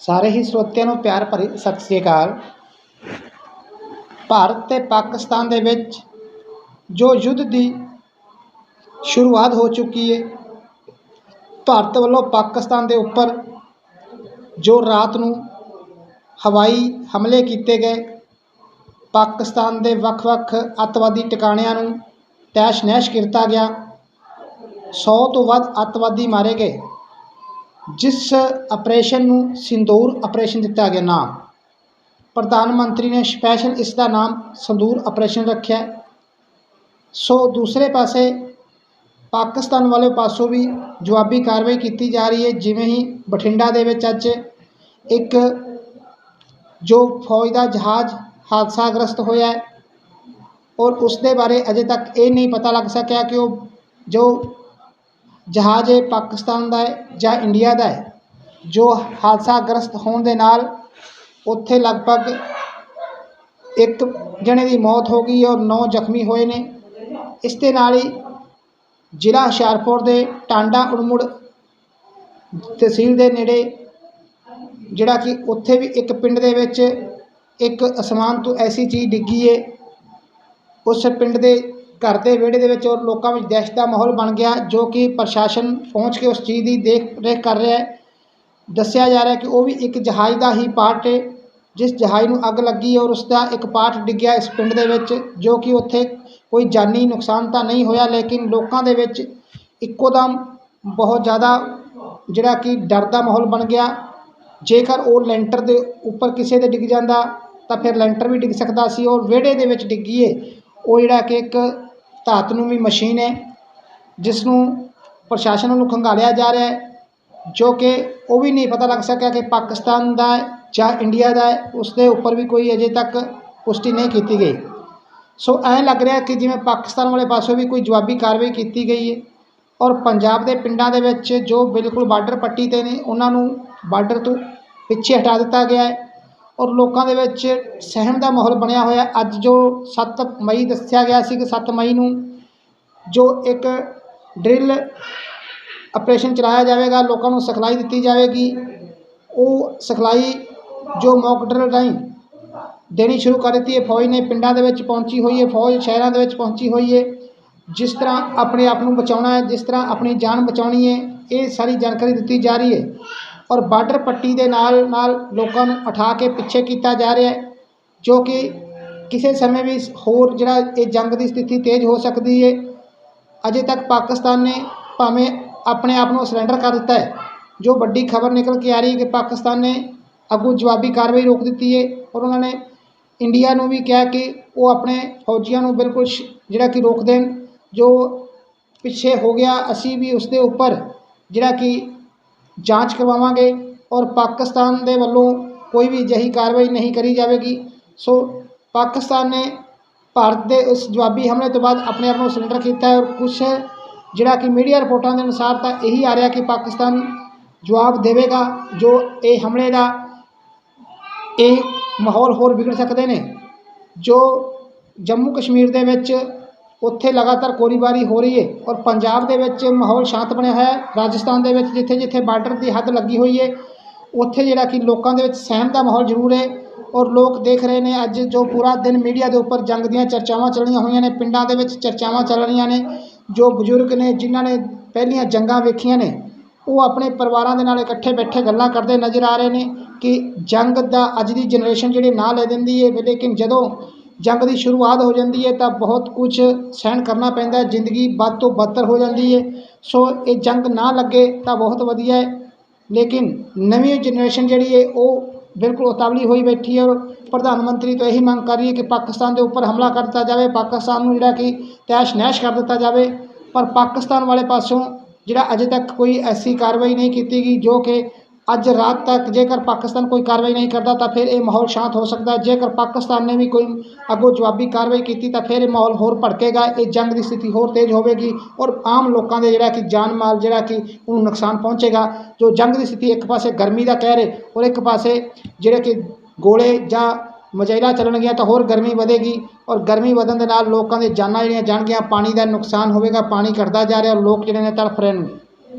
ਸਾਰੇ ਹੀ ਸਰੋਤਿਆਂ ਨੂੰ ਪਿਆਰ ਭਰੀ ਸਤਿ ਸ੍ਰੀ ਅਕਾਲ। ਭਾਰਤ ਤੇ ਪਾਕਿਸਤਾਨ ਦੇ ਵਿੱਚ ਜੋ ਯੁੱਧ ਦੀ ਸ਼ੁਰੂਆਤ ਹੋ ਚੁੱਕੀ ਹੈ ਭਾਰਤ ਵੱਲੋਂ ਪਾਕਿਸਤਾਨ ਦੇ ਉੱਪਰ ਜੋ ਰਾਤ ਨੂੰ ਹਵਾਈ ਹਮਲੇ ਕੀਤੇ ਗਏ, ਪਾਕਿਸਤਾਨ ਦੇ ਵੱਖ-ਵੱਖ ਅੱਤਵਾਦੀ ਟਿਕਾਣਿਆਂ ਨੂੰ ਤੈਸ਼ ਨੈਸ਼ ਕੀਤਾ ਗਿਆ। 100 ਤੋਂ ਵੱਧ ਅੱਤਵਾਦੀ ਮਾਰੇ ਗਏ। ਜਿਸ ਆਪਰੇਸ਼ਨ ਨੂੰ ਸਿੰਦੂਰ ਆਪਰੇਸ਼ਨ ਦਿੱਤਾ ਗਿਆ ਨਾਮ। ਪ੍ਰਧਾਨ ਮੰਤਰੀ ਨੇ ਸਪੈਸ਼ਲ ਇਸ ਦਾ ਨਾਮ ਸੰਦੂਰ ਆਪਰੇਸ਼ਨ ਰੱਖਿਆ। ਸੋ ਦੂਸਰੇ ਪਾਸੇ ਪਾਕਿਸਤਾਨ ਵਾਲੇ ਪਾਸੋਂ ਵੀ ਜਵਾਬੀ ਕਾਰਵਾਈ ਕੀਤੀ ਜਾ ਰਹੀ ਹੈ, ਜਿਵੇਂ ਹੀ ਬਠਿੰਡਾ ਦੇ ਵਿੱਚ ਅੱਜ ਇੱਕ ਜੋ ਫੌਜ ਦਾ ਜਹਾਜ਼ ਹਾਦਸਾਗ੍ਰਸਤ ਹੋਇਆ ਹੈ ਔਰ ਉਸ ਦੇ ਬਾਰੇ ਅਜੇ ਤੱਕ ਇਹ ਨਹੀਂ ਪਤਾ ਲੱਗ ਸਕਿਆ ਕਿ ਉਹ ਜੋ ਜਹਾਜ਼ ਹੈ ਪਾਕਿਸਤਾਨ ਦਾ ਹੈ ਜਾਂ ਇੰਡੀਆ ਦਾ ਹੈ, ਜੋ ਹਾਦਸਾਗ੍ਰਸਤ ਹੋਣ ਦੇ ਨਾਲ ਉੱਥੇ ਲਗਭਗ ਇੱਕ ਜਣੇ ਦੀ ਮੌਤ ਹੋ ਗਈ ਔਰ 9 ਜ਼ਖਮੀ ਹੋਏ ਨੇ। ਇਸ ਦੇ ਨਾਲ ਹੀ ਜ਼ਿਲ੍ਹਾ ਹੁਸ਼ਿਆਰਪੁਰ ਦੇ ਟਾਂਡਾ ਉੜਮੁੜ ਤਹਿਸੀਲ ਦੇ ਨੇੜੇ, ਜਿਹੜਾ ਕਿ ਉੱਥੇ ਵੀ ਇੱਕ ਪਿੰਡ ਦੇ ਵਿੱਚ ਇੱਕ ਅਸਮਾਨ ਤੋਂ ਐਸੀ ਚੀਜ਼ ਡਿੱਗੀ ਏ, ਉਸ ਪਿੰਡ ਦੇ ਘਰ ਦੇ ਵਿਹੜੇ ਦੇ ਵਿੱਚ ਔਰ ਲੋਕਾਂ ਵਿੱਚ ਦਹਿਸ਼ਤ ਦਾ ਮਾਹੌਲ ਬਣ ਗਿਆ, ਜੋ ਕਿ ਪ੍ਰਸ਼ਾਸਨ ਪਹੁੰਚ ਕੇ ਉਸ ਚੀਜ਼ ਦੀ ਦੇਖ ਰੇਖ ਕਰ ਰਿਹਾ ਹੈ। ਦੱਸਿਆ ਜਾ ਰਿਹਾ ਕਿ ਉਹ ਵੀ ਇੱਕ ਜਹਾਜ਼ ਦਾ ਹੀ ਪਾਰਟ ਹੈ, ਜਿਸ ਜਹਾਜ਼ ਨੂੰ ਅੱਗ ਲੱਗੀ ਔਰ ਉਸ ਦਾ ਇੱਕ ਪਾਰਟ ਡਿੱਗਿਆ ਇਸ ਪਿੰਡ ਦੇ ਵਿੱਚ, ਜੋ ਕਿ ਉੱਥੇ ਕੋਈ ਜਾਨੀ ਨੁਕਸਾਨ ਤਾਂ ਨਹੀਂ ਹੋਇਆ, ਲੇਕਿਨ ਲੋਕਾਂ ਦੇ ਵਿੱਚ ਇੱਕੋ ਦਮ ਬਹੁਤ ਜ਼ਿਆਦਾ ਜਿਹੜਾ ਕਿ ਡਰ ਦਾ ਮਾਹੌਲ ਬਣ ਗਿਆ। ਜੇਕਰ ਉਹ ਲੈਂਟਰ ਦੇ ਉੱਪਰ ਕਿਸੇ ਦੇ ਡਿੱਗ ਜਾਂਦਾ, ਤਾਂ ਫਿਰ ਲੈਂਟਰ ਵੀ ਡਿੱਗ ਸਕਦਾ ਸੀ ਔਰ ਵਿਹੜੇ ਦੇ ਵਿੱਚ ਡਿੱਗੀਏ ਉਹ ਜਿਹੜਾ ਕਿ ਇੱਕ ਧਾਤ ਨੂੰ ਵੀ ਮਸ਼ੀਨ ਹੈ, ਜਿਸ ਨੂੰ ਪ੍ਰਸ਼ਾਸਨ ਵੱਲੋਂ ਖੰਗਾਲਿਆ ਜਾ ਰਿਹਾ ਹੈ, ਜੋ ਕਿ ਉਹ ਵੀ ਨਹੀਂ ਪਤਾ ਲੱਗ ਸਕਿਆ ਕਿ ਪਾਕਿਸਤਾਨ ਦਾ ਜਾਂ ਇੰਡੀਆ ਦਾ ਉਸ ਦੇ ਉੱਪਰ ਵੀ ਕੋਈ ਅਜੇ ਤੱਕ ਪੁਸ਼ਟੀ ਨਹੀਂ ਕੀਤੀ ਗਈ। ਸੋ ਐਂ ਲੱਗ ਰਿਹਾ ਕਿ ਜਿਵੇਂ ਪਾਕਿਸਤਾਨ ਵਾਲੇ ਪਾਸੋਂ ਵੀ ਕੋਈ ਜਵਾਬੀ ਕਾਰਵਾਈ ਕੀਤੀ ਗਈ ਹੈ ਔਰ ਪੰਜਾਬ ਦੇ ਪਿੰਡਾਂ ਦੇ ਵਿੱਚ ਜੋ ਬਿਲਕੁਲ ਬਾਰਡਰ ਪੱਟੀ ਤੇ ਨੇ, ਉਹਨਾਂ ਨੂੰ ਬਾਰਡਰ ਤੋਂ ਪਿੱਛੇ ਹਟਾ ਦਿੱਤਾ ਗਿਆ ਹੈ। ਔਰ ਲੋਕਾਂ ਦੇ ਵਿੱਚ ਸਹਿਮ ਦਾ ਮਾਹੌਲ ਬਣਿਆ ਹੋਇਆ। ਅੱਜ ਜੋ 7 ਮਈ ਦੱਸਿਆ ਗਿਆ ਸੀ ਕਿ 7 ਮਈ ਨੂੰ ਜੋ ਇੱਕ ਡਰਿਲ ਆਪਰੇਸ਼ਨ ਚਲਾਇਆ ਜਾਵੇਗਾ, ਲੋਕਾਂ ਨੂੰ ਸਿਖਲਾਈ ਦਿੱਤੀ ਜਾਵੇਗੀ। ਉਹ ਸਿਖਲਾਈ ਜੋ ਮੌਕ ਡਰਿਲ ਰਾਹੀਂ ਦੇਣੀ ਸ਼ੁਰੂ ਕਰ ਦਿੱਤੀ ਹੈ। ਫੌਜ ਨੇ ਪਿੰਡਾਂ ਦੇ ਵਿੱਚ ਪਹੁੰਚੀ ਹੋਈ ਹੈ, ਫੌਜ ਸ਼ਹਿਰਾਂ ਦੇ ਵਿੱਚ ਪਹੁੰਚੀ ਹੋਈ ਹੈ। ਜਿਸ ਤਰ੍ਹਾਂ ਆਪਣੇ ਆਪ ਨੂੰ ਬਚਾਉਣਾ ਹੈ, ਜਿਸ ਤਰ੍ਹਾਂ ਆਪਣੀ ਜਾਨ ਬਚਾਉਣੀ ਹੈ, ਇਹ ਸਾਰੀ ਜਾਣਕਾਰੀ ਦਿੱਤੀ ਜਾ ਰਹੀ ਹੈ। ਔਰ ਬਾਰਡਰ ਪੱਟੀ ਦੇ ਨਾਲ ਨਾਲ ਲੋਕਾਂ ਨੂੰ ਉਠਾ ਕੇ ਪਿੱਛੇ ਕੀਤਾ ਜਾ ਰਿਹਾ ਹੈ, ਜੋ ਕਿ ਕਿਸੇ ਸਮੇਂ ਵੀ ਹੋਰ ਜਿਹੜਾ ਇਹ ਜੰਗ ਦੀ ਸਥਿਤੀ ਤੇਜ਼ ਹੋ ਸਕਦੀ ਹੈ, ਅਜੇ ਤੱਕ ਪਾਕਿਸਤਾਨ ਨੇ ਭਾਵੇਂ ਆਪਣੇ ਆਪ ਨੂੰ ਸਰੈਂਡਰ ਕਰ ਦਿੱਤਾ ਹੈ, ਜੋ ਵੱਡੀ ਖਬਰ ਨਿਕਲ ਕੇ ਆ ਰਹੀ ਹੈ ਕਿ ਪਾਕਿਸਤਾਨ ਨੇ ਅੱਗੋਂ ਜਵਾਬੀ ਕਾਰਵਾਈ ਰੋਕ ਦਿੱਤੀ ਹੈ ਔਰ ਉਹਨਾਂ ਨੇ ਇੰਡੀਆ ਨੂੰ ਵੀ ਕਿਹਾ ਕਿ ਉਹ ਆਪਣੇ ਫੌਜੀਆਂ ਨੂੰ ਬਿਲਕੁਲ ਸ਼- ਜਿਹੜਾ ਕਿ ਰੋਕ ਦੇਣ, ਜੋ ਪਿੱਛੇ ਹੋ ਗਿਆ, ਅਸੀਂ ਵੀ ਉਸ ਦੇ ਉੱਪਰ ਜਿਹੜਾ ਕਿ ਜਾਂਚ ਕਰਵਾਵਾਂਗੇ ਔਰ ਪਾਕਿਸਤਾਨ ਦੇ ਵੱਲੋਂ ਕੋਈ ਵੀ ਅਜਿਹੀ ਕਾਰਵਾਈ ਨਹੀਂ ਕਰੀ ਜਾਵੇਗੀ। ਸੋ ਪਾਕਿਸਤਾਨ ਨੇ ਭਾਰਤ ਦੇ ਉਸ ਜਵਾਬੀ ਹਮਲੇ ਤੋਂ ਬਾਅਦ ਆਪਣੇ ਆਪ ਨੂੰ ਸਰੈਂਡਰ ਕੀਤਾ ਹੈ ਔਰ ਕੁਝ ਜਿਹੜਾ ਕਿ ਮੀਡੀਆ ਰਿਪੋਰਟਾਂ ਦੇ ਅਨੁਸਾਰ ਤਾਂ ਇਹੀ ਆ ਰਿਹਾ ਕਿ ਪਾਕਿਸਤਾਨ ਜਵਾਬ ਦੇਵੇਗਾ ਜੋ ਇਹ ਹਮਲੇ ਦਾ ਇਹ ਮਾਹੌਲ ਹੋਰ ਵਿਗੜ ਸਕਦੇ ਨੇ, ਜੋ ਜੰਮੂ ਕਸ਼ਮੀਰ ਦੇ ਵਿੱਚ ਉੱਥੇ ਲਗਾਤਾਰ ਗੋਲੀਬਾਰੀ ਹੋ ਰਹੀ ਹੈ ਔਰ ਪੰਜਾਬ ਦੇ ਵਿੱਚ ਮਾਹੌਲ ਸ਼ਾਂਤ ਬਣਿਆ ਹੋਇਆ ਹੈ। ਰਾਜਸਥਾਨ ਦੇ ਵਿੱਚ ਜਿੱਥੇ ਜਿੱਥੇ ਬਾਰਡਰ ਦੀ ਹੱਦ ਲੱਗੀ ਹੋਈ ਹੈ, ਉੱਥੇ ਜਿਹੜਾ ਕਿ ਲੋਕਾਂ ਦੇ ਵਿੱਚ ਸਹਿਮ ਦਾ ਮਾਹੌਲ ਜ਼ਰੂਰ ਹੈ ਔਰ ਲੋਕ ਦੇਖ ਰਹੇ ਨੇ ਅੱਜ ਜੋ ਪੂਰਾ ਦਿਨ ਮੀਡੀਆ ਦੇ ਉੱਪਰ ਜੰਗ ਦੀਆਂ ਚਰਚਾਵਾਂ ਚੱਲੀਆਂ ਹੋਈਆਂ ਨੇ, ਪਿੰਡਾਂ ਦੇ ਵਿੱਚ ਚਰਚਾਵਾਂ ਚੱਲ ਰਹੀਆਂ ਨੇ, ਜੋ ਬਜ਼ੁਰਗ ਨੇ, ਜਿਨ੍ਹਾਂ ਨੇ ਪਹਿਲੀਆਂ ਜੰਗਾਂ ਵੇਖੀਆਂ ਨੇ, ਉਹ ਆਪਣੇ ਪਰਿਵਾਰਾਂ ਦੇ ਨਾਲ ਇਕੱਠੇ ਬੈਠੇ ਗੱਲਾਂ ਕਰਦੇ ਨਜ਼ਰ ਆ ਰਹੇ ਨੇ ਕਿ ਜੰਗ ਦਾ ਅੱਜ ਦੀ ਜਨਰੇਸ਼ਨ ਜਿਹੜੀ ਨਾਂ ਲੈ ਦਿੰਦੀ ਹੈ ਲੇਕਿਨ ਜਦੋਂ ਜੰਗ ਦੀ ਸ਼ੁਰੂਆਤ ਹੋ ਜਾਂਦੀ ਹੈ ਤਾਂ ਬਹੁਤ ਕੁਝ ਸਹਿਣ ਕਰਨਾ ਪੈਂਦਾ ਜ਼ਿੰਦਗੀ ਵੱਧ ਤੋਂ ਬਦਤਰ ਹੋ ਜਾਂਦੀ ਹੈ। ਸੋ ਇਹ ਜੰਗ ਨਾ ਲੱਗੇ ਤਾਂ ਬਹੁਤ ਵਧੀਆ ਹੈ। ਲੇਕਿਨ ਨਵੀਂ ਜਨਰੇਸ਼ਨ ਜਿਹੜੀ ਹੈ, ਉਹ ਬਿਲਕੁਲ ਉਤਾਵਲੀ ਹੋਈ ਬੈਠੀ ਹੈ ਔਰ ਪ੍ਰਧਾਨ ਮੰਤਰੀ ਤੋਂ ਇਹੀ ਮੰਗ ਕਰ ਰਹੀ ਹੈ ਕਿ ਪਾਕਿਸਤਾਨ ਦੇ ਉੱਪਰ ਹਮਲਾ ਕਰ ਦਿੱਤਾ ਜਾਵੇ, ਪਾਕਿਸਤਾਨ ਨੂੰ ਜਿਹੜਾ ਕਿ ਤੈਸ਼ ਨੈਸ਼ ਕਰ ਦਿੱਤਾ ਜਾਵੇ। ਪਰ ਪਾਕਿਸਤਾਨ ਵਾਲੇ ਪਾਸੋਂ ਜਿਹੜਾ ਅਜੇ ਤੱਕ ਕੋਈ ਐਸੀ ਕਾਰਵਾਈ ਨਹੀਂ ਕੀਤੀ ਗਈ, ਜੋ ਕਿ ਅੱਜ ਰਾਤ ਤੱਕ ਜੇਕਰ ਪਾਕਿਸਤਾਨ ਕੋਈ ਕਾਰਵਾਈ ਨਹੀਂ ਕਰਦਾ, ਤਾਂ ਫਿਰ ਇਹ ਮਾਹੌਲ ਸ਼ਾਂਤ ਹੋ ਸਕਦਾ ਹੈ। ਜੇਕਰ ਪਾਕਿਸਤਾਨ ਨੇ ਵੀ ਕੋਈ ਅੱਗੋਂ ਜਵਾਬੀ ਕਾਰਵਾਈ ਕੀਤੀ, ਤਾਂ ਫਿਰ ਇਹ ਮਾਹੌਲ ਹੋਰ ਭੜਕੇਗਾ, ਇਹ ਜੰਗ ਦੀ ਸਥਿਤੀ ਹੋਰ ਤੇਜ਼ ਹੋਵੇਗੀ ਔਰ ਆਮ ਲੋਕਾਂ ਦੇ ਜਿਹੜਾ ਕਿ ਜਾਨ ਮਾਲ, ਜਿਹੜਾ ਕਿ ਉਹਨੂੰ ਨੁਕਸਾਨ ਪਹੁੰਚੇਗਾ। ਜੋ ਜੰਗ ਦੀ ਸਥਿਤੀ ਇੱਕ ਪਾਸੇ ਗਰਮੀ ਦਾ ਕਹਿਰ ਹੈ ਔਰ ਇੱਕ ਪਾਸੇ ਜਿਹੜੇ ਕਿ ਗੋਲੇ ਜਾਂ ਮਜਾਇਲਾਂ ਚੱਲਣਗੀਆਂ, ਤਾਂ ਹੋਰ ਗਰਮੀ ਵਧੇਗੀ ਔਰ ਗਰਮੀ ਵਧਣ ਦੇ ਨਾਲ ਲੋਕਾਂ ਦੇ ਜਾਨਾਂ ਜਿਹੜੀਆਂ ਜਾਣਗੀਆਂ, ਪਾਣੀ ਦਾ ਨੁਕਸਾਨ ਹੋਵੇਗਾ, ਪਾਣੀ ਘਟਦਾ ਜਾ ਰਿਹਾ ਔਰ ਲੋਕ ਜਿਹੜੇ ਨੇ ਤੜਫ ਰਹੇ ਨੇ